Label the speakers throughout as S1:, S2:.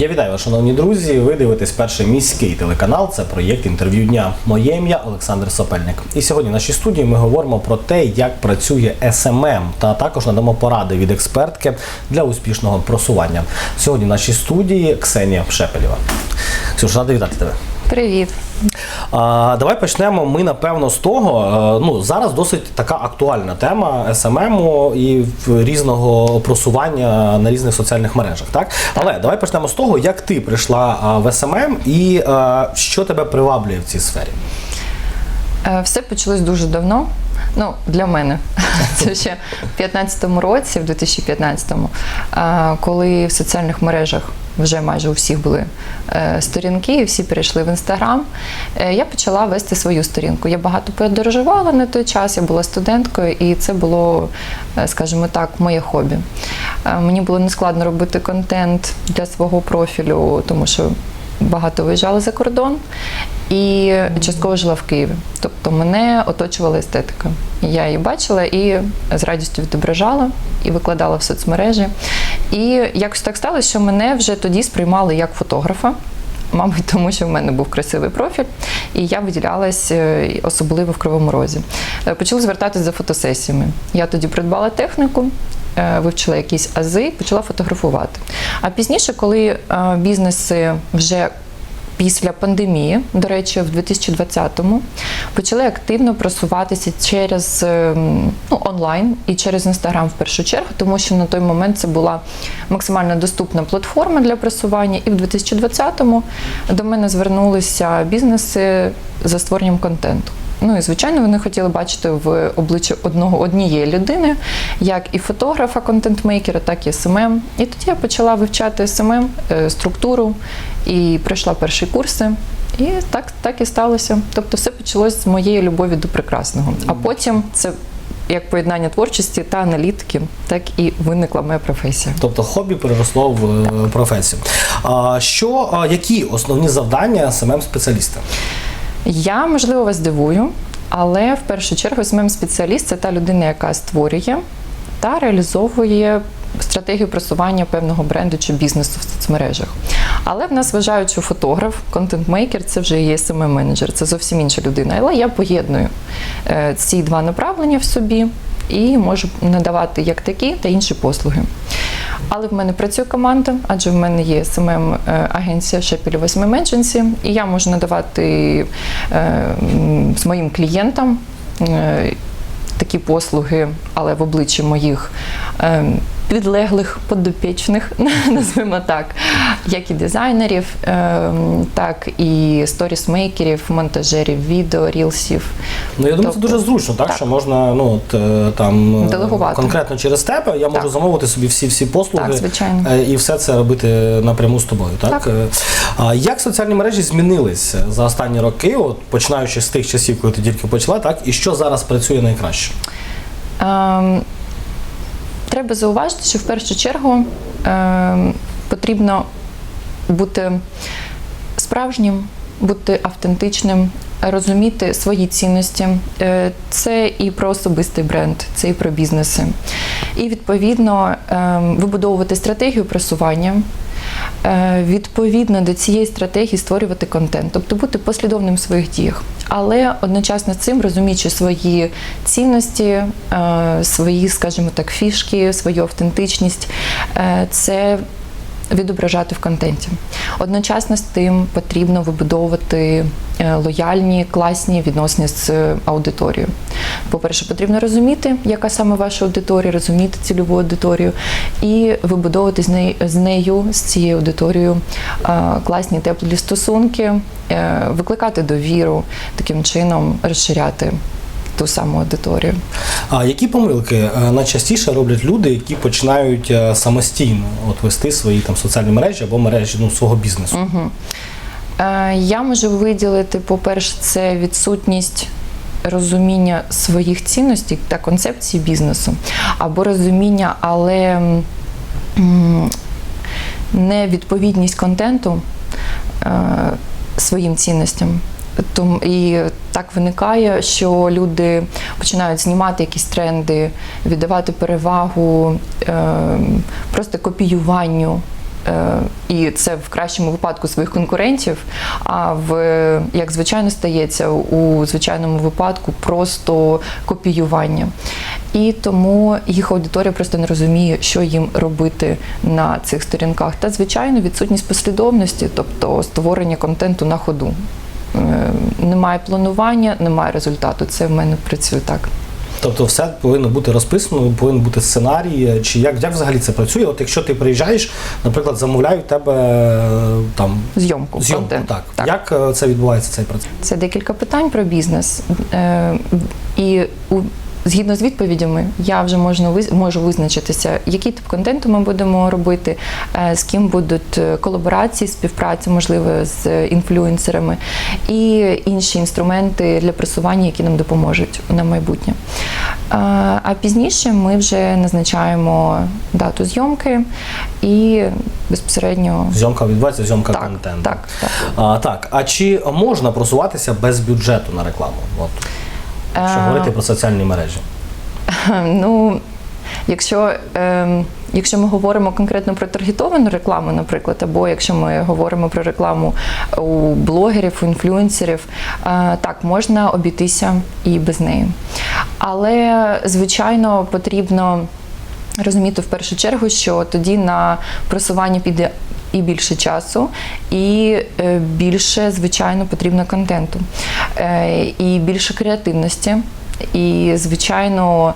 S1: Я вітаю вас, шановні друзі. Ви дивитесь перший міський телеканал. Це проєкт інтерв'ю дня. Моє ім'я Олександр Сопельник. І сьогодні в нашій студії ми говоримо про те, як працює СММ, та також надамо поради від експертки для успішного просування. Сьогодні в нашій студії Ксенія Шепелєва. Ксюша, вітати тебе.
S2: Привіт.
S1: А, давай почнемо. Ми напевно з того. е, Ну зараз досить така актуальна тема СММу і в- різного просування на різних соціальних мережах. Так, але давай почнемо з того, як ти прийшла в СММ і е, що тебе приваблює в цій сфері.
S2: Е, Все почалось дуже давно. Ну, для мене. Це ще в 15-му році, в 2015-му, е, коли в соціальних мережах вже майже у всіх були е, сторінки, і всі перейшли в інстаграм. е, Я почала вести свою сторінку. Я багато подорожувала на той час, я була студенткою, і це було, е, скажімо так, моє хобі. Мені було нескладно робити контент для свого профілю, тому що багато виїжджала за кордон і частково жила в Києві. Тобто мене оточувала естетика. Я її бачила і з радістю відображала і викладала в соцмережі. І якось так сталося, що мене вже тоді сприймали як фотографа. Мабуть, тому що в мене був красивий профіль, і я виділялась е, особливо в Кривому Розі. Е, Почали звертатись за фотосесіями. Я тоді придбала техніку, е, вивчила якісь ази, почала фотографувати. А пізніше, коли бізнеси вже після пандемії, до речі, в 2020-му почали активно просуватися через е, ну, онлайн і через інстаграм в першу чергу, тому що на той момент це була максимально доступна платформа для просування. І в 2020-му до мене звернулися бізнеси за створенням контенту. Ну і звичайно, вони хотіли бачити в обличчі одного однієї людини, як і фотографа, контент-мейкера, так і СММ. І тоді я почала вивчати СММ, е, структуру і пройшла перші курси. І так, так і сталося. Тобто, все почалось з моєї любові до прекрасного. А потім це як поєднання творчості та аналітики, так і виникла моя професія.
S1: Тобто хобі переросло в е, професію. А що, які основні завдання СММ спеціаліста?
S2: Я можливо вас дивую, але в першу чергу СММ спеціаліст це та людина, яка створює та реалізовує стратегію просування певного бренду чи бізнесу в соцмережах. Але в нас вважають, що фотограф, контент-мейкер це вже є smm менеджер це зовсім інша людина. Але я поєдную е, ці два направлення в собі і можу надавати як такі та інші послуги. Але в мене працює команда, адже в мене є СММ-агенція Шепіль 8 Agency, і я можу надавати е, з моїм клієнтам е, такі послуги, але в обличчі моїх е, підлеглих подопічних, назвемо так, як і дизайнерів, е, так і сторісмейкерів, монтажерів відео, рілсів.
S1: Ну я думаю, це
S2: Тобто-
S1: дуже зручно, так,
S2: так.
S1: що можна ну от е, там е,
S2: Делегувати.
S1: конкретно через тебе. Я можу
S2: Так.
S1: замовити собі всі всі послуги
S2: Так, звичайно.
S1: е, і все це робити напряму з тобою. Так,
S2: Так.
S1: А як соціальні мережі змінилися за останні роки, от починаючи з тих часів, коли ти тільки почала, так і що зараз працює найкраще?
S2: Ем, треба зауважити, що в першу чергу е, потрібно бути справжнім, бути автентичним, розуміти свої цінності. Е, Це і про особистий бренд, це і про бізнеси. І відповідно е, вибудовувати стратегію просування. Е, Відповідно до цієї стратегії створювати контент, тобто бути послідовним в своїх діях, але одночасно цим розуміючи свої цінності, е, свої, скажімо так, фішки, свою автентичність, е, це відображати в контенті. Одночасно з тим потрібно вибудовувати е, лояльні, класні відносини з аудиторією. По-перше, потрібно розуміти, яка саме ваша аудиторія, розуміти цільову аудиторію і вибудовувати з нею, з нею, з цією аудиторією е, класні теплі стосунки, е, викликати довіру, таким чином розширяти ту саму аудиторію.
S1: А які помилки е, найчастіше роблять люди, які починають е, самостійно от вести свої там соціальні мережі або мережі ну, свого бізнесу?
S2: Е, Я можу виділити, по-перше, це відсутність розуміння своїх цінностей та концепції бізнесу, або розуміння, але невідповідність контенту е, своїм цінностям. І так виникає, що люди починають знімати якісь тренди, віддавати перевагу е, просто копіюванню е, і це в кращому випадку своїх конкурентів. А в як звичайно стається у звичайному випадку просто копіювання. І тому їх аудиторія просто не розуміє, що їм робити на цих сторінках. Та звичайно, відсутність послідовності, тобто створення контенту на ходу. Е, Немає планування, немає результату. Це в мене працює так.
S1: Тобто все повинно бути розписано, повинен бути сценарій. Чи як, як взагалі це працює? От якщо ти приїжджаєш, наприклад, замовляють тебе е, там
S2: Зйомку,
S1: зйомку,
S2: так.
S1: так. Як е, це відбувається цей процес?
S2: Це декілька питань про бізнес. Е, і у Згідно з відповідями, я вже можу визначитися, який тип контенту ми будемо робити, е, з ким будуть е, колаборації, співпраця, можливо, з інфлюенсерами, і інші інструменти для просування, які нам допоможуть на майбутнє. Е, А пізніше ми вже назначаємо дату зйомки і безпосередньо
S1: Зйомка відбувається, зйомка
S2: так,
S1: контенту.
S2: так, так.
S1: А, так, а чи можна просуватися без бюджету на рекламу? От, якщо
S2: Е,
S1: говорити про соціальні мережі.
S2: Ну, якщо, е, якщо ми говоримо конкретно про таргетовану рекламу, наприклад, або якщо ми говоримо про рекламу у блогерів, у інфлюенсерів, е, так, можна обійтися і без неї. Але, звичайно, потрібно розуміти в першу чергу, що тоді на просування піде. І більше часу, і е, більше, звичайно, потрібно контенту, е, і більше креативності. І, звичайно,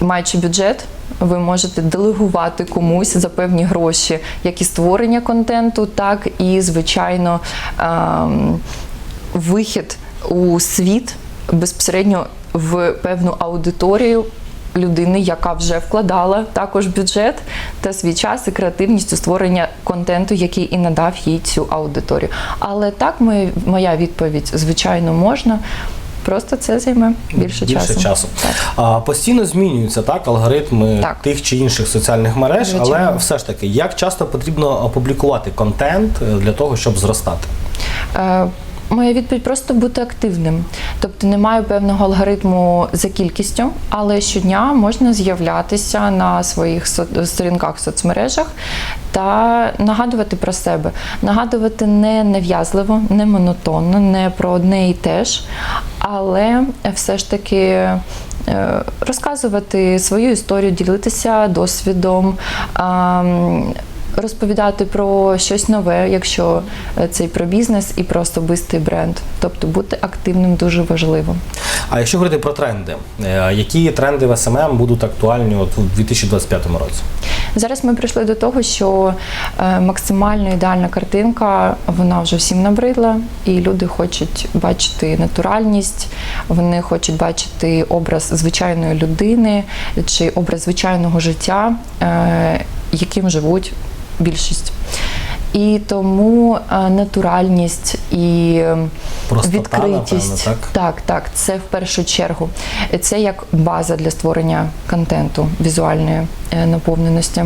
S2: маючи бюджет, ви можете делегувати комусь за певні гроші, як і створення контенту, так і, звичайно, ем, вихід у світ безпосередньо в певну аудиторію. Людини, яка вже вкладала також бюджет та свій час і креативність у створення контенту, який і надав їй цю аудиторію. Але так, моя, моя відповідь, звичайно, можна. Просто це займе більше,
S1: Більше
S2: часу.
S1: часу.
S2: Так.
S1: А, постійно змінюються так алгоритми
S2: Так.
S1: тих чи інших соціальних мереж, але все ж таки, як часто потрібно опублікувати контент для того, щоб зростати?
S2: Е, Моя відповідь просто бути активним. Тобто немає певного алгоритму за кількістю, але щодня можна з'являтися на своїх сторінках в соцмережах та нагадувати про себе. Нагадувати не нав'язливо, не монотонно, не про одне і те ж, але все ж таки. е, Розказувати свою історію, ділитися досвідом, розповідати про щось нове, якщо е, це і про бізнес, і про особистий бренд. Тобто бути активним дуже важливо.
S1: А якщо говорити про тренди, е, які тренди в СММ будуть актуальні от у 2025 році?
S2: Зараз ми прийшли до того, що е, максимально ідеальна картинка вона вже всім набридла, і люди хочуть бачити натуральність, вони хочуть бачити образ звичайної людини чи образ звичайного життя, яким живуть більшість. І тому е, натуральність і
S1: Простота,
S2: відкритість.
S1: напевно, так?
S2: так, так, це в першу чергу. Це як база для створення контенту, візуальної е, наповненості.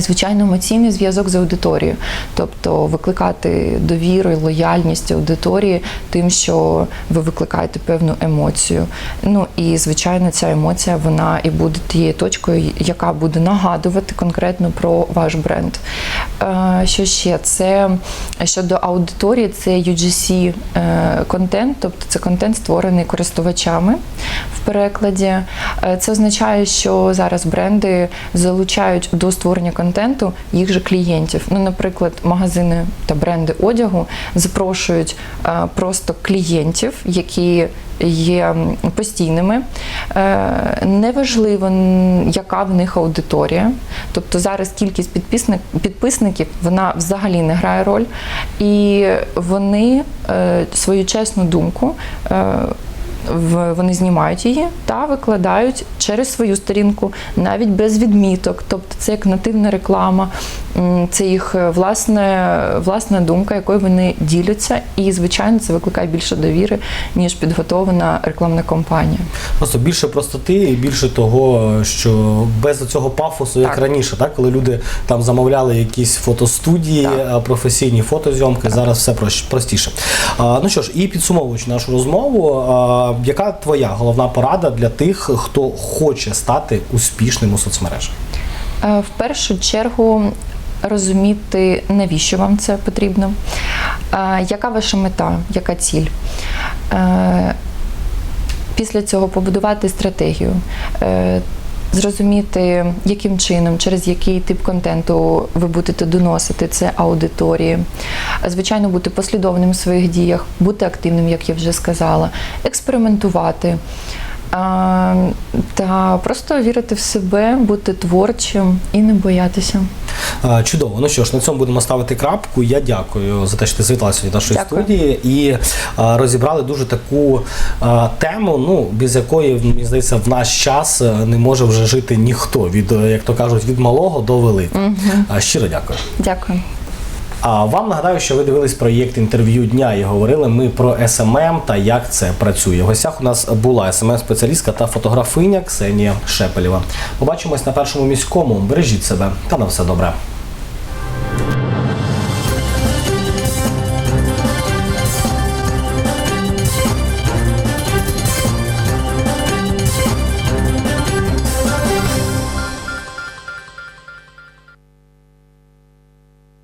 S2: Звичайно, емоційний зв'язок з аудиторією, тобто викликати довіру і лояльність аудиторії тим, що ви викликаєте певну емоцію. Ну і звичайно, ця емоція вона і буде тією точкою, яка буде нагадувати конкретно про ваш бренд. Що ще? Це щодо аудиторії, це UGC е, контент, тобто це контент створений користувачами в перекладі. Е, Це означає, що зараз бренди залучають до створення контенту їх же клієнтів. Ну, наприклад, магазини та бренди одягу запрошують е, просто клієнтів, які є постійними. Е, Неважливо, яка в них аудиторія. Тобто зараз кількість підписник, підписників вона взагалі не грає роль. І вони е, свою чесну думку. е, вони знімають її та викладають через свою сторінку, навіть без відміток. Тобто це як нативна реклама, це їх е, власне, власна думка, якою вони діляться, і звичайно це викликає більше довіри, ніж підготовлена рекламна кампанія.
S1: Просто більше простоти і більше того, що без цього пафосу, як
S2: Так.
S1: раніше, так коли люди там замовляли якісь фотостудії,
S2: Так.
S1: професійні фотозйомки, зараз все простіше. А, ну що ж, і підсумовуючи нашу розмову, а, яка твоя головна порада для тих, хто хоче стати успішним у соцмережах?
S2: Е, В першу чергу розуміти, навіщо вам це потрібно, яка ваша мета, яка ціль. Е, Після цього побудувати стратегію. е, Зрозуміти, яким чином, через який тип контенту ви будете доносити це аудиторії. Звичайно, бути послідовним в своїх діях, бути активним, як я вже сказала, експериментувати. Та просто вірити в себе, бути творчим і не боятися.
S1: Чудово. Ну що ж, на цьому будемо ставити крапку. Я дякую за те, що ти завітала сьогодні нашої
S2: Дякую.
S1: студії і розібрали дуже таку тему, ну без якої мені здається, в наш час е, не може вже жити ніхто від, е, як то кажуть, від малого до великого. Е, Щиро дякую.
S2: Дякую.
S1: А вам нагадаю, що ви дивились проєкт інтерв'ю дня і говорили ми про СММ та як це працює. В гостях у нас була СММ-спеціалістка та фотографиня Ксенія Шепелєва. Побачимось на першому міському. Бережіть себе та на все добре.